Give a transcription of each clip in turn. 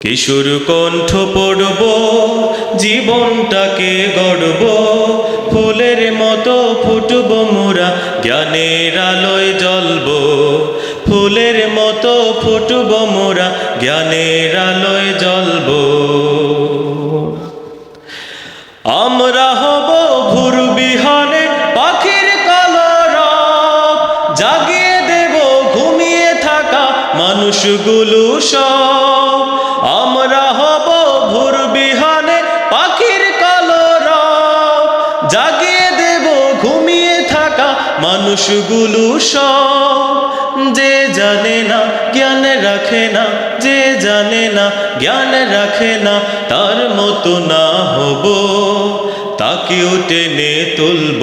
কিশোর কণ্ঠ পড়ব, জীবনটাকে গড়ব, ফুলের মতো ফুটব মোরা, জ্ঞানের আলোয় জ্বলব, ফুলের মতো ফুটব মোরা, জ্ঞানের আলোয় জ্বলব। আমরা হব ভুর বিহানে পাখির কলরব, জাগিয়ে দেব ঘুমিয়ে থাকা মানুষগুলো সব। জাগিয়ে দেব, ঘুমিয়ে থাকা মানুষগুলো সব। যে জানে না, জ্ঞান রাখে না, যে জানে না, জ্ঞান রাখে না, তার মতো না হব। তাকেও টেনে তুলব।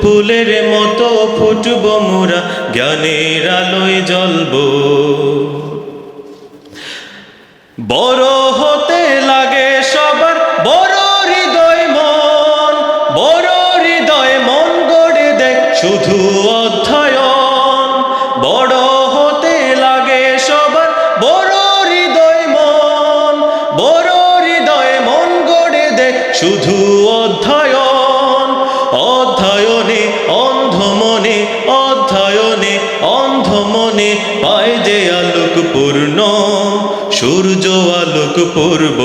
ফুলের মতো ফুটব মোরা, জ্ঞানের আলোয় জ্বলব। বড় হতে লাগে সবার বড় হৃদয় মন, বড় হৃদয় মন গড়ে দেখ শুধু অধ্যয়ন। বড় হতে লাগে সবার বড় হৃদয় মন, বড় হৃদয় মন গড়ে দেখ শুধু অধ্যয়ন অধ্যয়নে অন্ধ মনে অধ্যয়নে অন্ধ মনে পায় যে আলোক পূর্ণ সূর্য আলোক পূর্ব